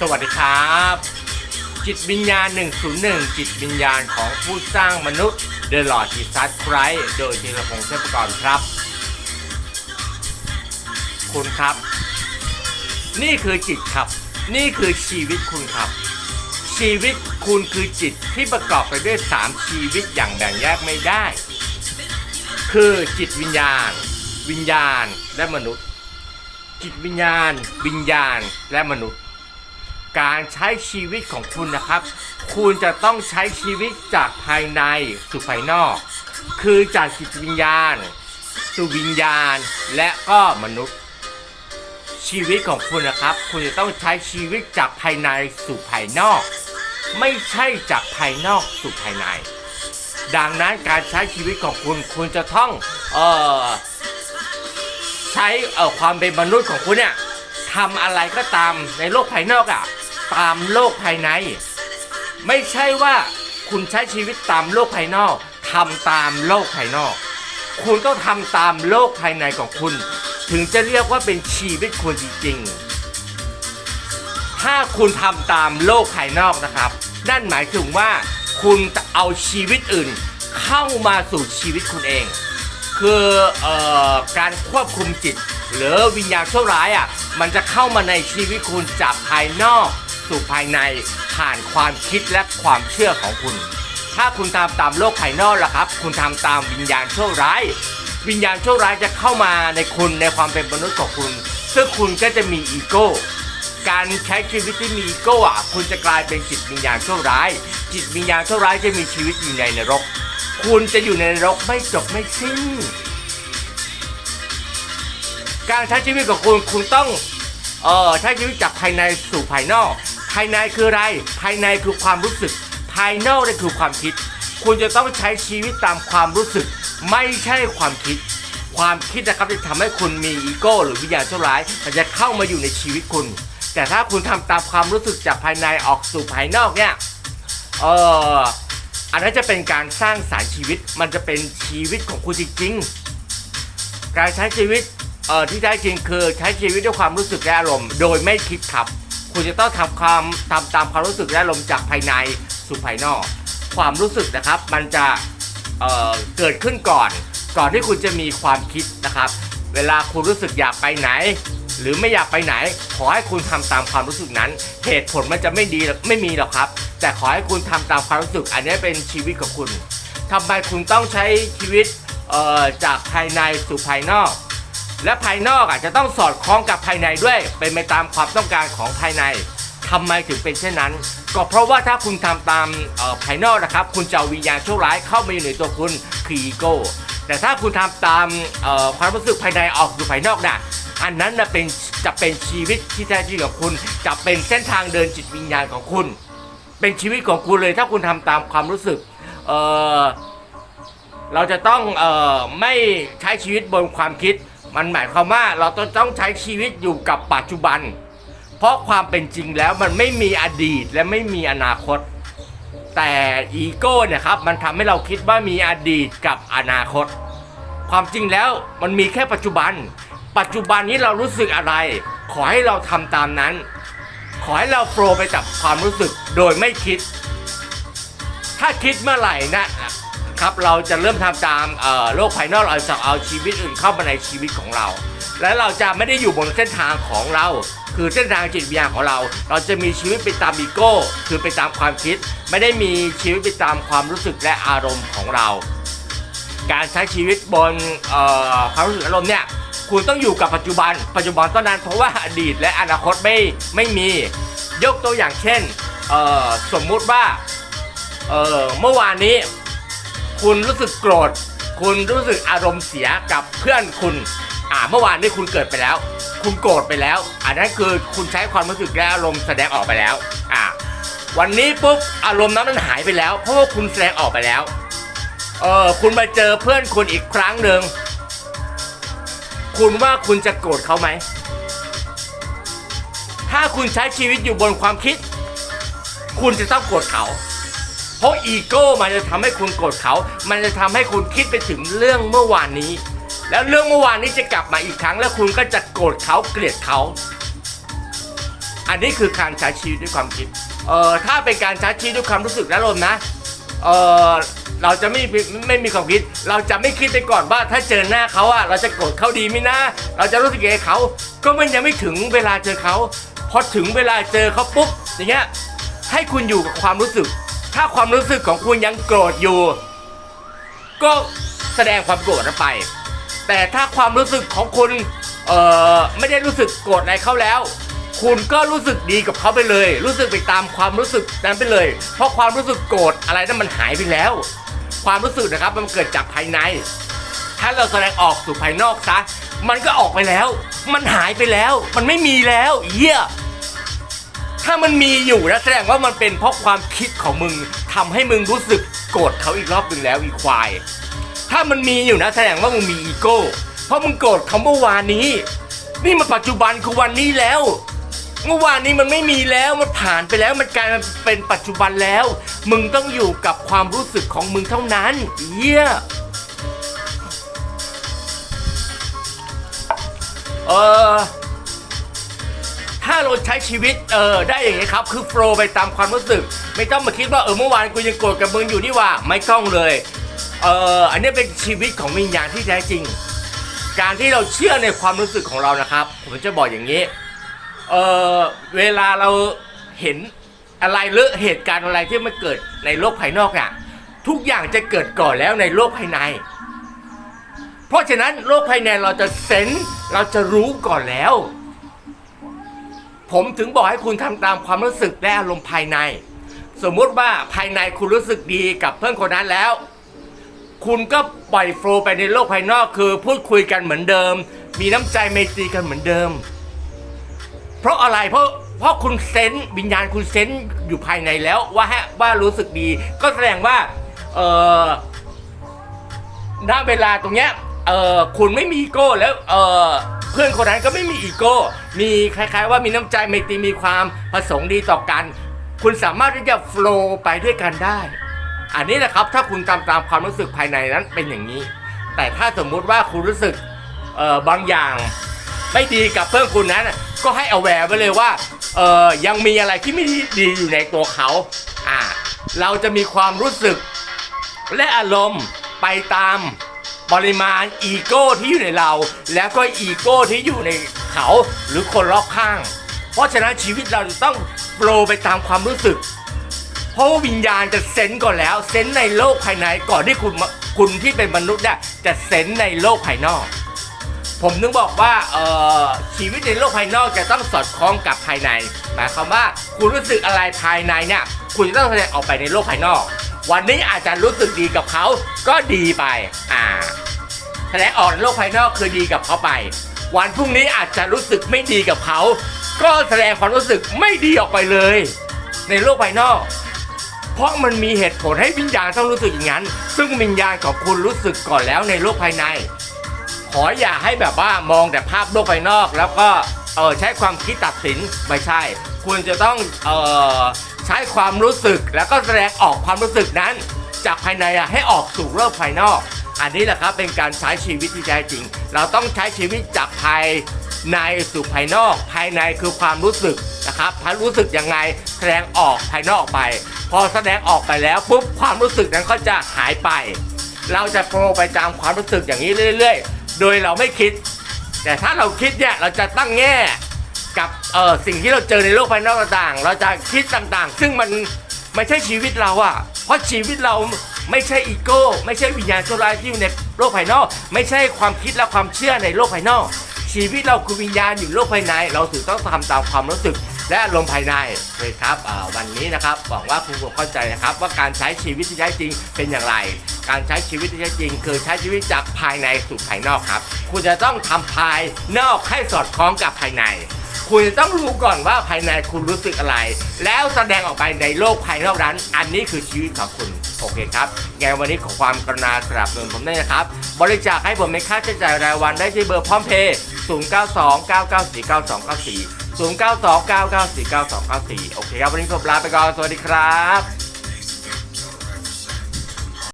สวัสดีครับ จิตวิญญาณ 101 จิตวิญญาณของผู้สร้างมนุษย์เดลอดจิซัสไครโดยธีรพงษ์เทพกรครับ คุณครับ นี่คือจิตครับ นี่คือชีวิตคุณครับ ชีวิตคุณคือจิตที่ประกอบไปด้วย 3 ชีวิตอย่างแบ่งแยกไม่ได้ คือจิตวิญญาณ วิญญาณและมนุษย์ จิตวิญญาณ วิญญาณและมนุษย์ การใช้ชีวิตของคุณนะครับ คุณจะต้องใช้ชีวิตจากภายในสู่ภายนอก คือจากจิตวิญญาณสู่วิญญาณและก็มนุษย์ ชีวิตของคุณนะครับ คุณจะต้องใช้ชีวิตจากภายในสู่ภายนอก ไม่ใช่จากภายนอกสู่ภายใน ดังนั้นการใช้ชีวิตของคุณคุณจะต้องเอ่อใช้เอ่อความเป็นมนุษย์ของคุณเนี่ยทำอะไรก็ตามในโลกภายนอกอะ่ะ ตามโลกภายใน ไม่ใช่ว่าคุณใช้ชีวิตตามโลกภายนอกทำตามโลกภายนอก คุณต้องทำตามโลกภายในของคุณ ถึงจะเรียกว่าเป็นชีวิตคุณจริงๆ ถ้าคุณทำตามโลกภายนอกนะครับ นั่นหมายถึงว่า คุณจะเอาชีวิตอื่น เข้ามาสู่ชีวิตคุณเอง คือออการควบคุมจิต หรือวิญญาณชั่วร้ายอะมันจะเข้ามาในชีวิตคุณจากภายนอก สู่ภายในผ่านความคิดและความเชื่อของคุณ ถ้าคุณทำตามโลกภายนอกล่ะครับ คุณทำตามวิญญาณชั่วร้าย วิญญาณชั่วร้ายจะเข้ามาในคุณในความเป็นมนุษย์ของคุณ ซึ่งคุณก็จะมีอีโก้ การใช้ชีวิตที่มีอีโก้อะคุณจะกลายเป็นจิตวิญญาณชั่วร้าย จิตวิญญาณชั่วร้ายจะมีชีวิตอยู่ในนรก คุณจะอยู่ในนรกไม่จบไม่สิ้น การใช้ชีวิตของคุณคุณต้องเอ่อใช้ชีวิตจากภายในสู่ภายนอก ภายในคืออะไร ภายในคือความรู้สึก ภายนอกนั่นคือความคิด คุณจะต้องใช้ชีวิตตามความรู้สึก ไม่ใช่ความคิด ความคิดนะครับจะทำให้คุณมีอีโก้ หรือวิญญาณชั่วร้ายมันจะเข้ามาอยู่ในชีวิตคุณ แต่ถ้าคุณทำตามความรู้สึกจากภายในออกสู่ภายนอกเนี่ยเอออันนั้นจะเป็นการสร้างสารรค์ชีวิต มันจะเป็นชีวิตของคุณจริงๆการใช้ชีวิตเอ่อที่แท้จริงคือใช้ชีวิตด้วยความรู้สึกและอารมณ์ โดยไม่คิดครับ คุณจะต้องทำความทำตามความรู้สึกและอารมจากภายในสู่ภายนอก ความรู้สึกนะครับมันจะเเกิดขึ้นก่อน ก่อนที่คุณจะมีความคิดนะครับ เวลาคุณรู้สึกอยากไปไหน หรือไม่อยากไปไหน ขอให้คุณทำตามความรู้สึกนั้น เหตุผลมันจะไม่ดีไม่มีหรอกครับ แต่ขอให้คุณทำตามความรู้สึก อันนี้เป็นชีวิตของคุณทำไมคุณต้องใช้ชีวิตจากภายในสู่ภายนอก และภายนอกอาจจะต้องสอดคล้องกับภายในด้วย เป็นไปตามความต้องการของภายในทำไมถึงเป็นเช่นนั้น ก็เพราะว่าถ้าคุณทำตามออภายนอกนะครับ คุณจะวิญญาณชั่วร้ายเข้ามาอยู่ในตัวคุณคืออีโก้แต่ถ้าคุณทำตามออความรู้สึกภายในออกสู่ภายนอกนะอันนั้นนะเป็นจะเป็นชีวิตที่แท้จริงของคุณ จะเป็นเส้นทางเดินจิตวิญญาณของคุณ เป็นชีวิตของคุณเลยถ้าคุณทำตามความรู้สึกเเราจะต้องออไม่ใช้ชีวิตบนความคิด มันหมายความว่าเราต้องต้องใช้ชีวิตอยู่กับปัจจุบัน เพราะความเป็นจริงแล้วมันไม่มีอดีตและไม่มีอนาคต แต่อีโก้เนี่ยครับมันทำให้เราคิดว่ามีอดีตกับอนาคต ความจริงแล้วมันมีแค่ปัจจุบัน ปัจจุบันนี้เรารู้สึกอะไร ขอให้เราทำตามนั้น ขอให้เราโฟล์ไปกับความรู้สึกโดยไม่คิด ถ้าคิดเมื่อไหร่นะ ครับเราจะเริ่มทำตามโลกภายนอกเราจะเอาชีวิตอื่นเข้ามาในชีวิตของเรา และเราจะไม่ได้อยู่บนเส้นทางของเรา คือเส้นทางจิตวิญญาณของเรา เราจะมีชีวิตไปตามอีโก้คือไปตามความคิด ไม่ได้มีชีวิตไปตามความรู้สึกและอารมณ์ของเรา การใช้ชีวิตบนความรู้สึกอารมณ์เนี่ยคุณต้องอยู่กับปัจจุบัน ปัจจุบันเท่านั้นเพราะว่าอดีตและอนาคตไม่ไม่มี ยกตัวอย่างเช่นสมมุติว่าเมื่อวานนี้ คุณรู้สึกโกรธ คุณรู้สึกอารมณ์เสียกับเพื่อนคุณ อ่าเมื่อวานนี้คุณเกิดไปแล้ว คุณโกรธไปแล้ว อันนั้นคือคุณใช้ความรู้สึกและอารมณ์แสดงออกไปแล้ว อ่า วันนี้ปุ๊บอารมณ์นั้นมันหายไปแล้ว เพราะว่าคุณแสดงออกไปแล้ว เออคุณมาเจอเพื่อนคุณอีกครั้งหนึ่งคุณว่าคุณจะโกรธเขาไหม ถ้าคุณใช้ชีวิตอยู่บนความคิด คุณจะต้องโกรธเขา ราะอีโก้มันจะทำให้คุณโกรธเขา มันจะทำให้คุณคิดไปถึงเรื่องเมื่อวานนี้ แล้วเรื่องเมื่อวานนี้จะกลับมาอีกครั้ง แล้วคุณก็จะโกรธเขาเกลียดเขา อันนี้คือการใช้ชีวิตด้วยความคิด เอ่อถ้าเป็นการใช้ชีวิตด้วยความรู้สึกและอารมนะเออเราจะไม่ไม่มีความคิด เราจะไม่คิดไปก่อนว่าถ้าเจอหน้าเขาอะเราจะโกรธเขาดีไหมนะ เราจะรู้สึกยังไงเขา ก็มันยังไม่ถึงเวลาเจอเขา พอถึงเวลาเจอเขาปุ๊บอย่างเงี้ยให้คุณอยู่กับความรู้สึก ถ้าความรู้สึกของคุณยังโกรธอยู่ ก็แสดงความโกรธนั้นไป แต่ถ้าความรู้สึกของคุณเอ่อไม่ได้รู้สึกโกรธอะไรเขาแล้ว คุณก็รู้สึกดีกับเขาไปเลย รู้สึกไปตามความรู้สึกนั้นไปเลย เพราะความรู้สึกโกรธอะไรนั้นมันหายไปแล้ว ความรู้สึกนะครับมันเกิดจากภายใน ถ้าเราแสดงออกสู่ภายนอกซะมันก็ออกไปแล้ว มันหายไปแล้ว มันไม่มีแล้วเยี่ย ถ้ามันมีอยู่นะแสดงว่ามันเป็นเพราะความคิดของมึงทำให้มึงรู้สึกโกรธเขาอีกรอบหนึ่งแล้วอีควาย ถ้ามันมีอยู่นะแสดงว่ามึงมีอีโก้ เพราะมึงโกรธเขาเมื่อวานนี้ นี่มันปัจจุบันคือวันนี้แล้ว เมื่อวานนี้มันไม่มีแล้วมันผ่านไปแล้วมันกลายมาเป็นปัจจุบันแล้ว มึงต้องอยู่กับความรู้สึกของมึงเท่านั้นเยี่ยเออ ถ้าเราใช้ชีวิตเออได้อย่างนี้ครับ คือโฟล์ไปตามความรู้สึก ไม่ต้องมาคิดว่าเออเมื่อวานกูยังโกรธกับมึงอยู่นี่ว่าไม่ต้องเลยเอออันนี้เป็นชีวิตของวิญญาณที่แท้จริง การที่เราเชื่อในความรู้สึกของเรานะครับ ผมจะบอกอย่างนี้เออเวลาเราเห็นอะไรหรือเหตุการณ์อะไรที่มันเกิดในโลกภายนอกเนี่ยทุกอย่างจะเกิดก่อนแล้วในโลกภายใน เพราะฉะนั้นโลกภายในเราจะเซนเราจะรู้ก่อนแล้ว ผมถึงบอกให้คุณทำตามความรู้สึกและอารมณ์ภายใน สมมุติว่าภายในคุณรู้สึกดีกับเพื่อนคนนั้นแล้ว คุณก็ปล่อยโฟล์ไปในโลกภายนอกคือ พูดคุยกันเหมือนเดิม มีน้ำใจไมตรีกันเหมือนเดิม เพราะอะไรเพราะเพราะคุณเซนส์วิญญาณคุณเซนส์อยู่ภายในแล้วว่าฮะว่ารู้สึกดี ก็แสดงว่าเออณเวลาตรงเนี้ยเออคุณไม่มีโก้แล้วเออ เพื่อนคนนั้นก็ไม่มีอีโก้ มีคล้ายๆ ว่ามีน้ำใจไมตรีมีความประสงค์ดีต่อกัน คุณสามารถที่จะโฟล์ไปด้วยกันได้ อันนี้แหละครับถ้าคุณตามตามความรู้สึกภายในนั้นเป็นอย่างนี้ แต่ถ้าสมมุติว่าคุณรู้สึกเออบางอย่างไม่ดีกับเพื่อนคุณนั้นก็ให้เอาแวร์ไว้เลยว่าเออยังมีอะไรที่ไม่ดีอยู่ในตัวเขาอ่าเราจะมีความรู้สึกและอารมณ์ไปตาม ปริมาณอีโก้ที่อยู่ในเรา แล้วก็อีโก้ที่อยู่ในเขาหรือคนรอบข้าง เพราะฉะนั้นชีวิตเราจะต้องโปรไปตามความรู้สึก เพราะว่าวิญญาณจะเซนก่อนแล้ว เซนในโลกภายในก่อนที่คุณคุณที่เป็นมนุษย์เนี่ยจะเซนในโลกภายนอก ผมนึกบอกว่าเอ่อชีวิตในโลกภายนอกจะต้องสอดคล้องกับภายในหมายความว่าคุณรู้สึกอะไรภายในเนี่ยคุณจะต้องแสดงออกไปในโลกภายนอก วันนี้อาจจะรู้สึกดีกับเขาก็ดีไป อ่าแสดงออกในโลกภายนอกคือดีกับเขาไป วันพรุ่งนี้อาจจะรู้สึกไม่ดีกับเขา ก็แสดงความรู้สึกไม่ดีออกไปเลย ในโลกภายนอก เพราะมันมีเหตุผลให้วิญญาณต้องรู้สึกอย่างนั้น ซึ่งวิญญาณของคุณรู้สึกก่อนแล้วในโลกภายใน ขออย่าให้แบบว่ามองแต่ภาพโลกภายนอกแล้วก็เออใช้ความคิดตัดสินไม่ใช่ คุณจะต้องเออ ใช้ความรู้สึกแล้วก็แสดงออกความรู้สึกนั้น จากภายในอะให้ออกสู่โลกภายนอก อันนี้แหละครับเป็นการใช้ชีวิตที่แท้จริง เราต้องใช้ชีวิตจากภายในสู่ภายนอก ภายในคือความรู้สึกนะครับถ้ารู้สึกยังไงแสดงออกภายนอกไป พอแสดงออกไปแล้วปุ๊บความรู้สึกนั้นก็จะหายไป เราจะโปรไปตามความรู้สึกอย่างนี้เรื่อย ๆ โดยเราไม่คิด แต่ถ้าเราคิดเนี่ยเราจะตั้งแง่ กับเออสิ่งที่เราเจอในโลกภายนอกต่างๆ เราจะคิดต่างๆ ซึ่งมันไม่ใช่ชีวิตเราอะเพราะชีวิตเราไม่ใช่อีโก้ ไม่ใช่วิญญาณชั่วร้ายที่อยู่ในโลกภายนอก ไม่ใช่ความคิดและความเชื่อในโลกภายนอก ชีวิตเราคือวิญญาณอยู่โลกภายใน เราถึงต้องทำตามความรู้สึกและอารมณ์ภายในเลยครับวันนี้นะครับหวังว่าคุณคงเข้าใจนะครับ ว่าการใช้ชีวิตที่แท้จริงเป็นอย่างไร การใช้ชีวิตที่แท้จริง คือใช้ชีวิตจากภายในสู่ภายนอกครับ คุณจะต้องทำภายนอกให้สอดคล้องกับภายใน คุณจะต้องรู้ก่อนว่าภายในคุณรู้สึกอะไร แล้วแสดงออกไปในโลกภายนอกนั้น อันนี้คือชีวิตของคุณ โอเคครับไงวันนี้ขอความกรุณาสนับสนุนผมได้วยนะครับ บริจาคให้ผมในค่าใช้จ่ายรายวันได้ที่เบอร์พร้อมเพย์092 994 9294 092 994 9294 โอเคครับ วันนี้ผมลาไปก่อน สวัสดีครับ